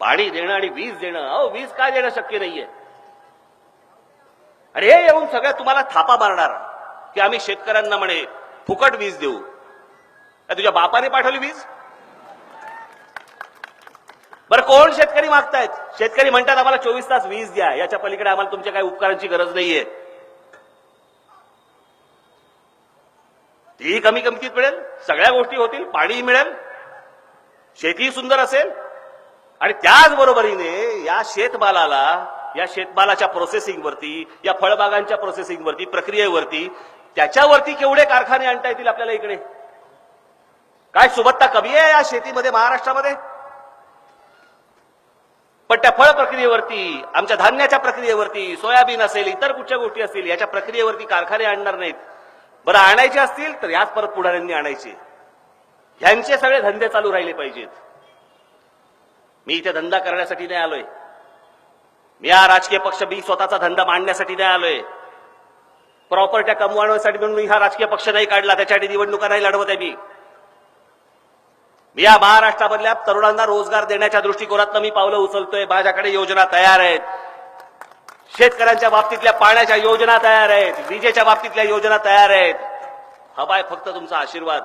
पाणी देणं आणि वीज देणं. अहो वीज काय देणं शक्य नाहीये? आणि हे येऊन सगळ्या तुम्हाला थापा मारणार. की आम्ही शेतकऱ्यांना म्हणे फुकट वीज देऊ. तुझ्या बापाने पाठवली वीज? बरं कोण शेतकरी मागतायत? शेतकरी म्हणतात आम्हाला चोवीस तास वीज द्या. याच्या पलीकडे आम्हाला तुमच्या काही उपकारांची गरज नाहीये. ती कमी किमतीत मिळेल सगळ्या गोष्टी होतील पाणीही मिळेल शेती सुंदर असेल. आणि त्याचबरोबरीने या शेतमालाला या शेतमालाच्या प्रोसेसिंग वरती या फळबागांच्या प्रोसेसिंग वरती प्रक्रियेवरती त्याच्यावरती केवढे कारखाने आणता येतील आपल्याला इकडे? काय सुबत्ता कमी आहे या शेतीमध्ये महाराष्ट्रामध्ये? पण त्या फळ प्रक्रियेवरती आमच्या धान्याच्या प्रक्रियेवरती सोयाबीन असेल इतर कुठच्या गोष्टी असतील याच्या प्रक्रियेवरती कारखाने आणणार नाहीत. बरं आणायचे असतील तर याच परत पुढाऱ्यांनी आणायचे. ह्यांचे सगळे धंदे चालू राहिले पाहिजेत. मी इथे धंदा करण्यासाठी नाही आलोय. मी हा राजकीय पक्ष मी स्वतःचा धंदा मांडण्यासाठी नाही आलोय. प्रॉपर्ट्या कमवण्यासाठी म्हणून मी हा राजकीय पक्ष नाही काढला त्याच्यासाठी निवडणुका नाही लढवत आहे मी. मी या महाराष्ट्रामधल्या तरुणांना रोजगार देण्याच्या दृष्टिकोनातनं मी पावलं उचलतोय माझ्याकडे योजना तयार आहेत. शेतकऱ्यांच्या बाबतीतल्या पाण्याच्या योजना तयार आहेत विजेच्या बाबतीतल्या योजना तयार आहेत. हवाय फक्त तुमचा आशीर्वाद.